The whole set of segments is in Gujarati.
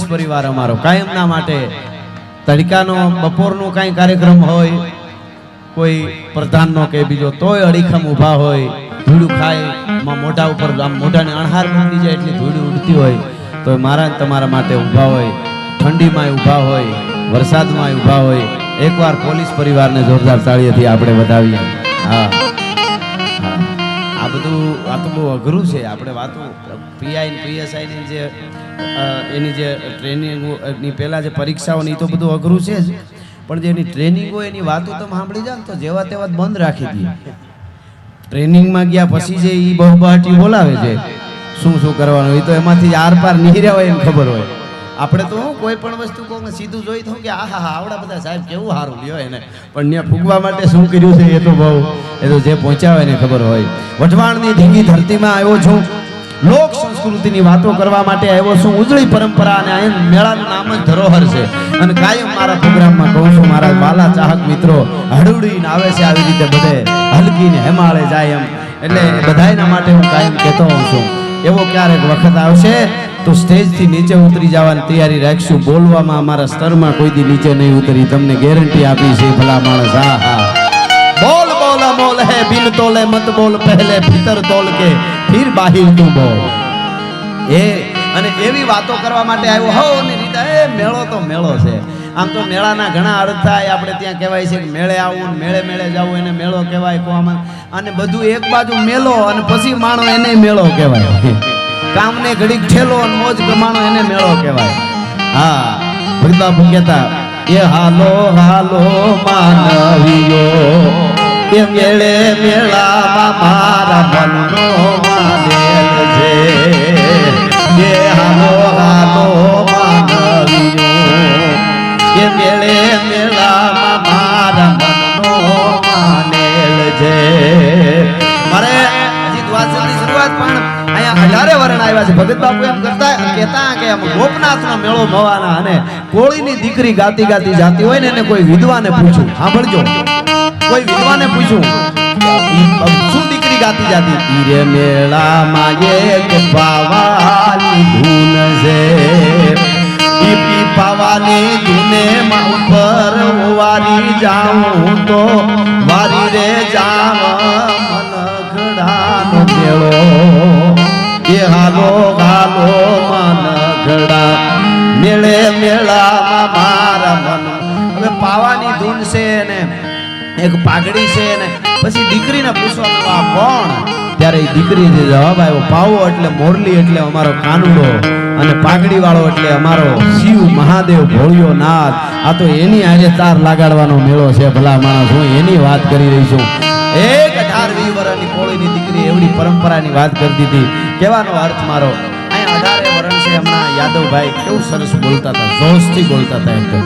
પોલીસ પરિવાર અમારો કાયમના માટે તડકાનો, બપોરનો કાંઈ કાર્યક્રમ હોય, કોઈ પ્રધાનનો કે બીજો, તોય અડીખમ ઊભા હોય, ધૂળું ખાયમાં મોઢા ઉપર આમ મોઢાને અણહાર મૂકી જાય એટલી ધૂળી ઉડતી હોય, તો મારા તમારા માટે ઊભા હોય, ઠંડીમાંય ઊભા હોય, વરસાદમાંય ઊભા હોય, એકવાર પોલીસ પરિવારને જોરદાર તાળીએથી આપણે વધાવીએ હા. બધું આ તો બહુ અઘરું છે. આપણે વાતો પીઆઈ પીએસઆઈની જે એની જે ટ્રેનિંગની પહેલાં જે પરીક્ષાઓની તો બધું અઘરું છે જ. પણ જે એની ટ્રેનિંગ હોય એની વાતો તમે સાંભળી જાઓ ને તો જેવા તેવા બંધ રાખી દઈએ ટ્રેનિંગમાં ગયા પછી જે એ બહુબહાટી બોલાવે છે. શું શું કરવાનું? એ તો એમાંથી આર પાર નીકળ્યા હોય એમ ખબર હોય. આપણે તો હું કોઈ પણ વસ્તુ કહું સીધું જોઈ થયું કે આ હા આવડા બધા સાહેબ કેવું સારું લ્યો એને. પણ ત્યાં ફૂગવા માટે શું કર્યું છે એ તો બહુ, એ તો જે પહોંચ્યા હોય એને ખબર હોય. વઢવાણની ધીંગી ધરતીમાં આવ્યો છું. લોક સંસ્કૃતિની વાતો કરવા માટે આવ્યો છું. ઉજળી પરંપરા અને અહીં મેળાનું નામ જ ધરોહર છે. અને કાયમ મારા પ્રોગ્રામમાં કહું છું, મારા વાલા ચાહક મિત્રો હળવડીને આવે છે આવી રીતે બધે. હલકીને હેમાળે જાય એમ. એટલે બધાના માટે હું કાયમ કહેતો હોઉં છું. એવો ક્યારેક વખત આવશે તો સ્ટેજથી નીચે ઉતરી જવાની તૈયારી રાખશું. બોલવામાં અમારા સ્તરમાં કોઈ દી નીચે નહીં ઉતરી. તમને ગેરંટી આપી છે ભલા માણસ. હા હા. બોલ બોલ બોલ હે, બિન તોલે મત બોલ, પહેલે ભીતર તોલ કે ફિર બાહિર તું બોલ. એ, અને એવી વાતો કરવા માટે આવ્યો. હો, ને રીતા મેળો તો મેળો છે. આમ તો મેળાના ઘણા અર્થ થાય. આપણે ત્યાં કહેવાય છે કે મેળે આવવું મેળે મેળે જવું, એને મેળો કહેવાય કોમાં અને બધું એક બાજુ મેળો અને પછી માણો એને મેળો કહેવાય. કામને ઘડીક ઠેલો અને મોજ કમાણો એને મેળો કહેવાય. હા ભગતા કહેતા, એ હાલો હાલો, માનવીઓ એ મેળે મેળામાં મારા મનનો માનેલ આવ્યા ભગત બાપુ એમ કરતા કહેતા કે આમ ગોપનાથનો મેળો મવાના અને કોળીની દીકરી ગાતી ગાતી જાતી હોય ને એને કોઈ વિધવાને પૂછું. સાંભળજો. કોઈ વિધવાને પૂછું. શું દીકરી ગાતી જાતી? તીરે મેળામાં એક પાવાની ધૂન છે. પાવાની ધૂને માં ઉપર વારી જાઉં તો વારી રે જાવ હાલો મન ઘડા મેળે મેળામાં મારા મન હવે પાવાની ધૂન છે ને એક પાઘડી છે ને પછી દીકરીને પૂછવાનું કોણ ત્યારે દીકરી જે જવાબ આવ્યો પાવો એટલે મોરલી એટલે અમારો કાનુડો અને પાઘડી વાળો એટલે અમારો શિવ મહાદેવ ભોળિયો નાથ. આ તો એની આજે તાર લગાડવાનો મેળો છે ભલા માણસ હું એની વાત કરી રહી છું એક અઢાર વી વર્ષની કોળીની દીકરી એવડી પરંપરાની વાત કરતી હતી. કહેવાનો અર્થ મારો છે હમણાં યાદવભાઈ, કેવું સરસ બોલતા હતા, જોશથી બોલતા હતા એકદમ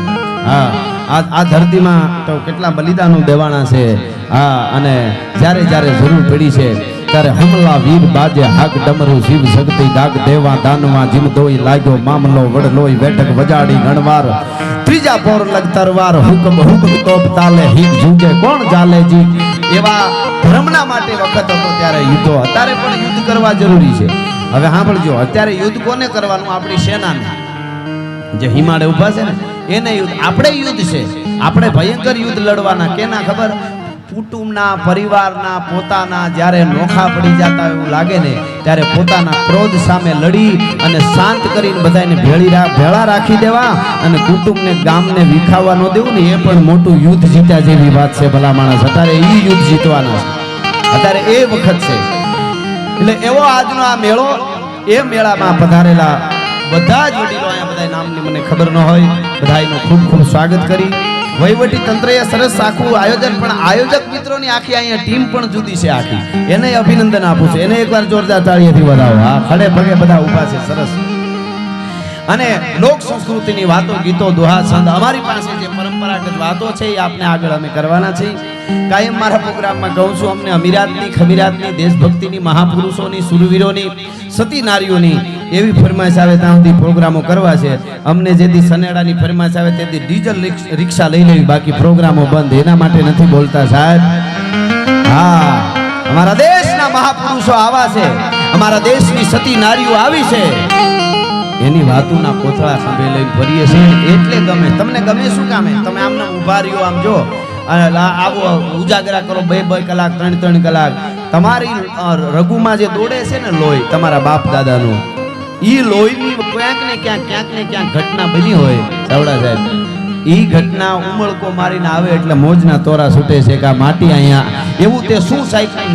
હા, આ ધરતીમાં તો કેટલા બલિદાનો દેવાણા છે. હા, અને જ્યારે જ્યારે જરૂર પડી છે, ત્યારે હમલા, વીર, બાજે હાક ડમરું જીવ શક્તિ ડાક દેવા, દાનવા, જીમ, દોઈ, લાગ્યો, મામલો, વડલોઈ, બેઠક, વજાડી, ગણવાર. ત્રીજા પોર લગ તરવાર, હુકમ હુકમ, તોપ, તાલે હિત જુગે કોણ જાલે જી? એવા ધર્મના માટે વખત હતો ત્યારે યુદ્ધો. અત્યારે પણ યુદ્ધ કરવા જરૂરી છે. હવે સાંભળજો, અત્યારે યુદ્ધ કોને કરવાનું આપણી સેનાને? જે હિમાળે ઊભા છે ને, એને યુદ્ધ, આપણે યુદ્ધ છે. આપણે ભયંકર યુદ્ધ લડવાના, કેના ખબર? કુટુંબના, પરિવારના, પોતાના, જ્યારે નોખા પડી જતા એવું લાગે ને, ત્યારે પોતાના ક્રોધ સામે લડી અને શાંત કરીને બધાને ભેળી ભેળા રાખી દેવા અને કુટુંબને, ગામને વિખાવા ન દેવું ને, એ પણ મોટું યુદ્ધ જીત્યા જેવી વાત છે ભલા માણસ. અત્યારે એ યુદ્ધ જીતવાના છે. અત્યારે એ વખત છે. એટલે એવો આજનો આ મેળો એ મેળામાં પધારેલા બધા જ વડીલો અહીંયા બધા નામની મને ખબર ન હોય, બધાયનું ખૂબ ખૂબ સ્વાગત કરી. વહીવટી તંત્રએ સરસ આખું આયોજન પણ આયોજક મિત્રોની આખી અહીંયા ટીમ પણ જુદી છે આખી. એને અભિનંદન આપું છું. એને એકવાર જોરદાર તાળીએથી વધાવો. હા, ખડે પગે બધા ઊભા છે. સરસ. અને લોક સંસ્કૃતિની વાતો, ગીતો, દોહા છંદ અમારી પાસે જે પરંપરાગત વાતો છે, એ આપને આગળ અમે કરવાના છે કાયમ મારા પ્રોગ્રામમાં કહું છું, અમને અમીરાતની, ખમીરાતની, દેશભક્તિની, મહાપુરુષોની, સુરવીરોની સતી નારીઓની એવી ફરમાઈશ આવે ત્યાં સુધી પ્રોગ્રામો કરવા છે. અમને જેથી સનેડાની ફરમાઈશ આવે, તેથી ડીઝલ રિક્ષા લઈ લેવી, બાકી પ્રોગ્રામો બંધ. એના માટે નથી બોલતા સાહેબ. હા, અમારા દેશના મહાપુરુષો આવા છે. અમારા દેશની સતી નારીઓ આવી છે. એની વાતોના કોથળા ખંભે લઈને ફરીએ છીએ. એટલે ગમે. તમને ગમે શું કામે તમે આમને ઊભા રહ્યો આમ જો. આવો ઉજાગરા કરો. બે બે કલાક, ત્રણ ત્રણ કલાક. તમારી રઘુમાં જે દોડે છે ને લોહી, તમારા બાપ દાદાનું એ લોહીની ક્યાંક ને ક્યાંક ક્યાંક ને ક્યાંક ઘટના બની હોય. ચાવડા સાહેબ, ઈ ઘટના ઉમળકો મારીને આવે એટલે મોજના તોરા છૂટે છે કે માટી અહીંયા, એવું તે શું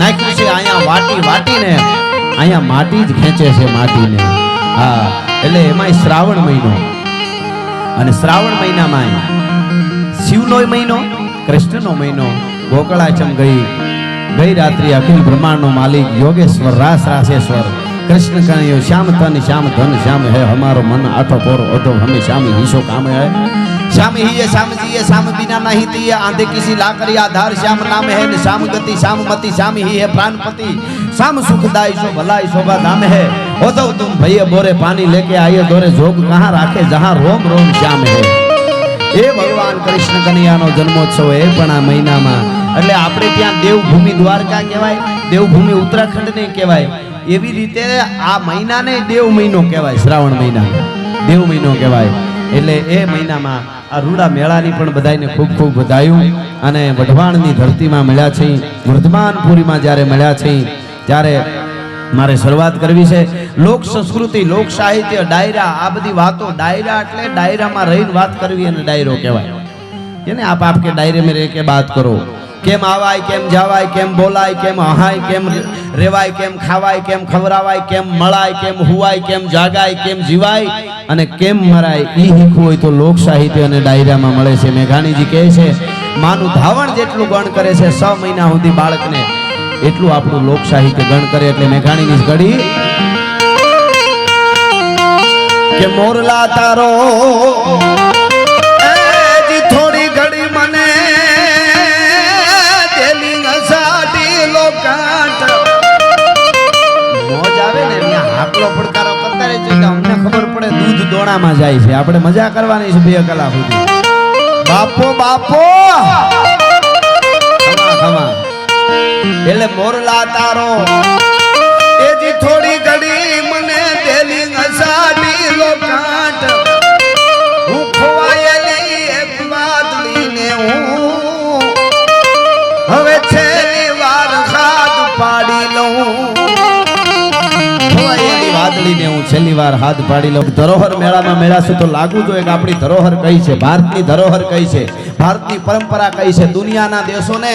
નાખ્યું છે? અહીંયા વાટી વાટીને, અહીંયા માટી જ ખેંચે છે માટીને. હા. એટલે એમાંય શ્રાવણ મહિનો. અને શ્રાવણ મહિનામાં શિવનો મહિનો, કૃષ્ણનો મહિનો ગોકળા ચમ ગઈ ગઈ રાત્રિ અખિલ બ્રહ્માંડનો માલિક યોગેશ્વર, રાસ રાસેશ્વર કૃષ્ણ કણ્યો શ્યામ તન શ્યામ ધન, શ્યામ હે, હમારો મન આઠો પોર, ઓધો હમે, શ્યામ હિશો કામ હે. શ્યામ હિય શ્યામ જીએ શ્યામ બિના નહીં તીએ આંધે કિસી લાકરી આધાર, શ્યામ નામ હે, ને શ્યામ ગતિ, શ્યામ મતિ, શ્યામ હી હે, પ્રાણપતિ. શ્યામ સુખદાય શો ભલાય શોભા, ધામ હે. है हो तो तुम भैया बोरे पानी लेके आइए दोरे जोग कहाँ राखे जहाँ रोम रोम श्याम है એ ભગવાન કૃષ્ણ કનૈયાનો જન્મોત્સવ એ પણ આ મહિનામાં એટલે આપણે ત્યાં દેવભૂમિ દ્વારકા કહેવાય દેવભૂમિ ઉત્તરાખંડને કહેવાય એવી રીતે આ મહિનાને દેવ મહિનો કહેવાય શ્રાવણ મહિના દેવ મહિનો કહેવાય એટલે એ મહિનામાં આ રૂડા મેળાની પણ બધાને ખૂબ ખૂબ વધાયું અને વઢવાણની ધરતીમાં મળ્યા છે વર્ધમાનપુરીમાં જ્યારે મળ્યા છે ત્યારે મારે શરૂઆત કરવી છે. લોક સંસ્કૃતિ, લોક સાહિત્ય, ડાયરા, આ બધી વાતો, ડાયરા એટલે ડાયરામાં રહીને વાત કરવી અને ડાયરો કહેવાય. એને આપ આપ કે ડાયરે મેં કે વાત કરો. કેમ આવાય, કેમ જવાય, કેમ બોલાય, કેમ હહાય કેમ રેવાય, કેમ ખાવાય, કેમ ખવરાવાય કેમ મળાય, કેમ હુવાય, કેમ જાગાય, કેમ જીવાય અને કેમ મરાય એ શીખવું હોય તો લોક સાહિત્ય અને ડાયરામાં મળે છે. મેઘાણીજી કહે છે, માનું ધાવણ જેટલું ગણ કરે છે છ મહિના સુધી બાળકને એટલું આપણું લોક ગણ કરે એટલે મેઘાણીની ઘડી. કે મોરલા તારો થોડી ઘડી મને પડકારો કરતા અમને ખબર પડે દૂધ દોણામાં જાય છે. આપણે મજા કરવાની છે બે કલાક સુધી. બાપો બાપો! વાર હાથ પાડી લો ધરોહર મેળામાં મેળાશું તો લાગુ જોઈએ કે આપણી ધરોહર કઈ છે? ભારતની ધરોહર કઈ છે? ભારતની પરંપરા કઈ છે? દુનિયાના દેશોને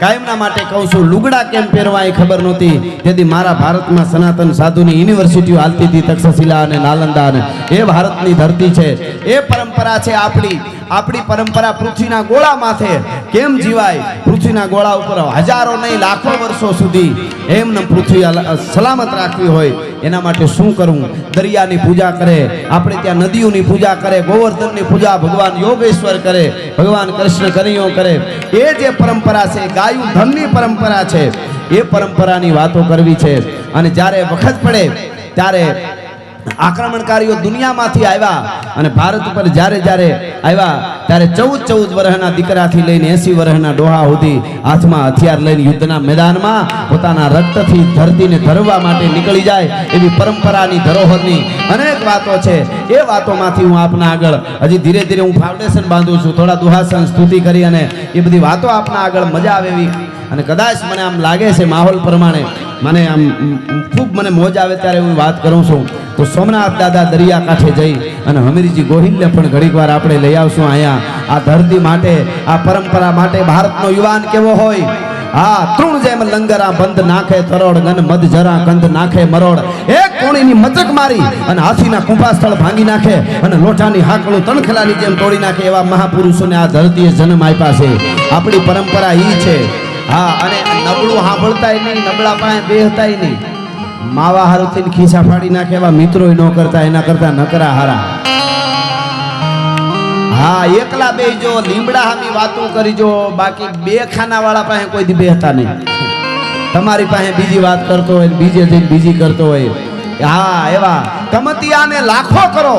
કાયમના માટે કહું છું, લુગડા કેમ પહેરવા એ ખબર નહોતી. તેથી મારા ભારતમાં સનાતન સાધુની યુનિવર્સિટીઓ હાલતી હતી, તક્ષશિલા અને નાલંદા અને એ ભારતની ધરતી છે. એ પરંપરા છે આપણી. આપણી પરંપરા પૃથ્વીના ગોળા માથે કેમ જીવાય? પૃથ્વીના ગોળા ઉપર હજારો નહીં, લાખો વર્ષો સુધી એમને પૃથ્વી સલામત રાખવી હોય. એના માટે શું કરવું દરિયાની પૂજા કરે, આપણે ત્યાં નદીઓની પૂજા કરે, ગોવર્ધનની પૂજા ભગવાન યોગેશ્વર કરે, ભગવાન કૃષ્ણ કનૈયો કરે. એ જે પરંપરા છે ગાયું ધનની પરંપરા છે. એ પરંપરાની વાતો કરવી છે. અને જ્યારે વખત પડે, ત્યારે આક્રમણકારીઓ દુનિયામાંથી આવ્યા અને ભારત ઉપર જ્યારે જ્યારે આવ્યા, ત્યારે ચૌદ ચૌદ વર્ષના દીકરાથી લઈને એસી વર્ષના ડોહા સુધી હાથમાં હથિયાર લઈને યુદ્ધના મેદાનમાં પોતાના રક્તથી ધરતીને ધરવા માટે નીકળી જાય એવી પરંપરાની ધરોહરની અનેક વાતો છે. એ વાતોમાંથી હું આપના આગળ હજી ધીરે ધીરે હું ફાઉન્ડેશન બાંધું છું. થોડા દુહાસન, સ્તુતિ કરી અને એ બધી વાતો આપના આગળ મજા આવે એવી. અને કદાચ મને આમ લાગે છે માહોલ પ્રમાણે મને આમ ખૂબ મને મોજ આવે ત્યારે હું વાત કરું છું. તો સોમનાથ દાદા દરિયા કાંઠે જઈ અને હમીરજી ગોહિલને પણ ઘડીક વાર આપણે લઈ આવશું અહીંયા. આ ધરતી માટે, આ પરંપરા માટે ભારતનો યુવાન કેવો હોય? હા, તૃણ જેમ લંગરા બંધ નાખે, તરોડ ગન મધ જરા કંધ નાખે, મરોડ. એક કોણીની મચક મારી અને હાથીના કુંભા સ્થળ ભાંગી નાખે અને લોટાની હાકડું તણખલાની જેમ તોડી નાખે એવા મહાપુરુષોને આ ધરતીએ જન્મ આપ્યા છે. આપણી પરંપરા ઈ છે. હા, અને નબળું સાંભળતાય નહીં, નબળા પાસે બેહતાય નહીં. માવા હારું થઈને ખીસા ફાડી નાખે એવા મિત્રો ન કરતા, એના કરતા નકરા હારા. હા, એકલા બેજો લીમડા હામી વાતો કરીજો, બાકી બે ખાના વાળા પાસે કોઈ બેહતા નહીં. તમારી પાસે બીજી વાત કરતો હોય બીજે જઈને બીજી કરતો હોય. હા, એવા કમતિયાને લાખો કરો.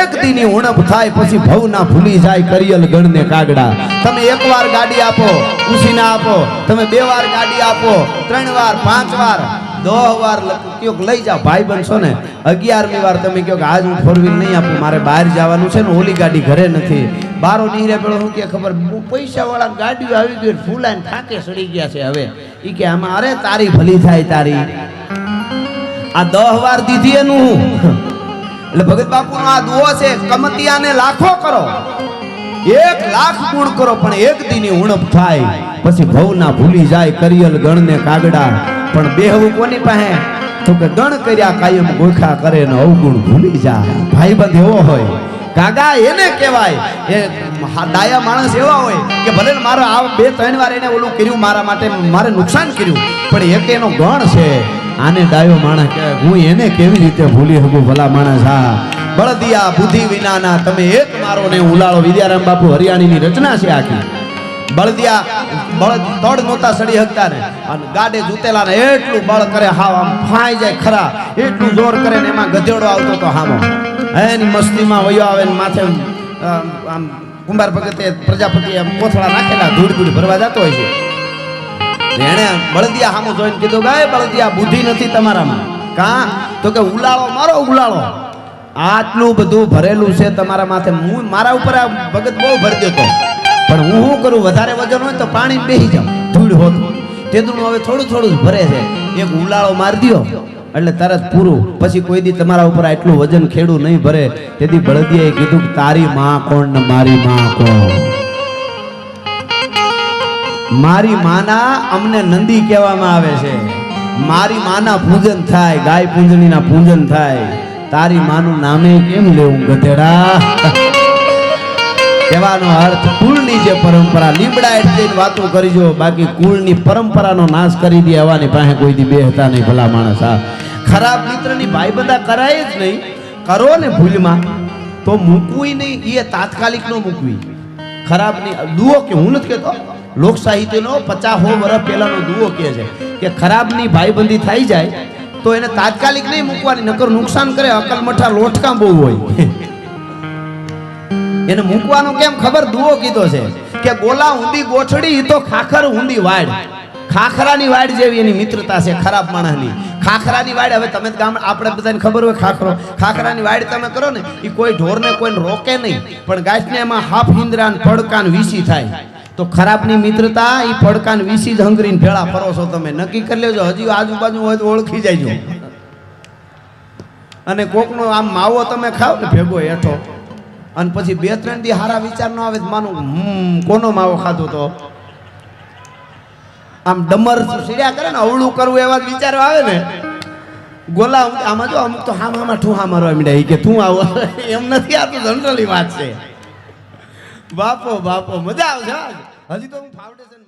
એક દીની ઉણપ થાય પછી ભવ ના ભૂલી જાય કરિયલ ગણને કાગડા. તમે એકવાર ગાડી આપો, ઉસીના આપો, તમે બે વાર ગાડી આપો, ત્રણ વાર, પાંચ વાર, દહ વાર કયોક લઈ જાઓ. ભાઈ બનશો ને, અગિયારમી વાર તમે કહો કે આજ હું ફોર વ્હીલ નહીં આપું, મારે બહાર જવાનું છે ને, ઓલી ગાડી ઘરે નથી. બારો નીરે પેલો શું કે ખબર પૈસા વાળા ગાડીઓ આવી ગઈ ફૂલાઈને થાકે સડી ગયા છે હવે. એ કે, આમાં અરે તારી ભલી થાય તારી. આ દહ વાર દીધી એનું. એટલે ભગત બાપુ આ દુઓ છે, કમતિયાને લાખો કરો. એક લાખ ગુણ કરો, પણ એક દીની ઉણપ થાય. પછી ભવના ભૂલી જાય, કરિયલ ગણને કાગડા. પણ બેહવું કોની પાસે? તો કે ગણ કર્યા કાયમ ગોખા કરે ને અવગુણ ભૂલી જાય. ભાઈબંધ એવો હોય. કાગા એને કહેવાય. એ હા, ડાયા માણસ એવા હોય કે ભલે મારે આ બે ત્રણ વાર એને ઓલું કર્યું મારા માટે મારે નુકસાન કર્યું પણ એક એનો ગણ છે. આને ડાયો માણસ હું એને કેવી રીતે ભૂલી શકું ભલા માણસ? હા. બળદિયા બુદ્ધિ વિનાના તમે એક મારો ને ઉલાળો. વિદ્યારામ બાપુ હરિયાણીની રચના છે આખી. બળદિયા બળદ તડ નહોતા સડી હકતા ને. અને ગાડે જૂતેલા ને એટલું બળ કરે હાવ આમ ફાઈ જાય ખરા. એટલું જોર કરે ને એમાં ગધેડો આવતો તો હામો. એની મસ્તીમાં વયો આવે ને માથે આમ કુંભાર ભગતે પ્રજાપતિ એમ કોથળા નાખેલા ધૂળ ધૂળ ભરવા જતો હોય છે. એણે બળદિયા સામું જોઈને કીધું ગાય બળદિયા, બુદ્ધિ નથી તમારામાં. કા? તો કે, ઉલાળો, મારો ઉલાળો. આટલું બધું ભરેલું છે તમારા માથે, હું મારા ઉપર આ ભગત બહુ ભરી દેતો પણ હું શું કરું? વધારે વજન હોય તો પાણી બેસી જાઉં. ધૂળ હોત. તેનું હવે થોડું થોડું ભરે છે. એક ઉલાળો મારી દ્યો. એટલે તરત પૂરું. પછી કોઈ દી તમારા ઉપર આટલું વજન ખેડું નહીં ભરે. તેથી બળદિયાએ કીધું તારી માં કોણ ને મારી માં કોણ? મારી માના અમને નંદી કહેવામાં આવે છે. મારી માના પૂજન થાય, ગાય પૂંજણીના પૂજન થાય. તારી માનું નામે કેમ લેવું ગધેડા? કહેવાનો અર્થ, કુળની જે પરંપરા, લીમડા એટલે વાતો કરીજો બાકી કુળની પરંપરાનો નાશ કરી દે એવાની પાસે કોઈ દી બેહતા નહીં ભલા માણસ. હા. ખરાબ મિત્રની ભાઈબંધા કરાય જ નહીં. કરો ને ભૂલમાં. તો મૂકવી નહીં. એ તાત્કાલિક નો મૂકવી. ખરાબ નહીં દુઓ કે હું નથી કહેતો. લોક સાહિત્યનો વર્ષ પહેલાનો દુઓ કહે છે કે ખરાબની ભાઈબંધી થઈ જાય તો એને તાત્કાલિક નહીં મૂકવાની, નકર નુકસાન કરે, અકલ મઠા લોટકા બહુ હોય. એને મૂકવાનું કેમ ખબર? દુઓ કીધો છે કે ગોલા ઊંધી ગોઠડી તો ખાખર ઊંધી વાડ. ખાખરાની વાડ જેવી એની મિત્રતા છે, ખરાબ માણસની. ખાખરાની વાડ, હવે તમે ગામ આપણે બધાને ખબર હોય ખાખરો. ખાખરાની વાડ તમે કરો ને એ કોઈ ઢોરને કોઈને રોકે નહીં. પણ ગાયને એમાં હાફ હિંદરાન પડકાન વીસી થાય. તો ખરાબની મિત્રતા એ પડકાન વીસી જ હંગરીને ભેળા ફરો છો તમે નક્કી કરી લેજો. હજી આજુબાજુ હોય તો ઓળખી જાયજો. અને કોકનો આમ માવો તમે ખાવ ને, ભેગો હેઠો. અને પછી બે ત્રણ દી હારા વિચાર ન આવે માનું, હમ, કોનો માવો ખાધો તો? આમ ડમર સીડ્યા કરે ને અવળું કરવું એવા વિચારો આવે ને. ગોલા આમાં જો અમુક તો હામ હામાં ઠુહા મારવા મીડા કે તું આવો. એમ નથી આ તો જનરલી વાત છે. બાપો બાપો, મજા આવશે હજી તો હું ફાઉન્ડેશન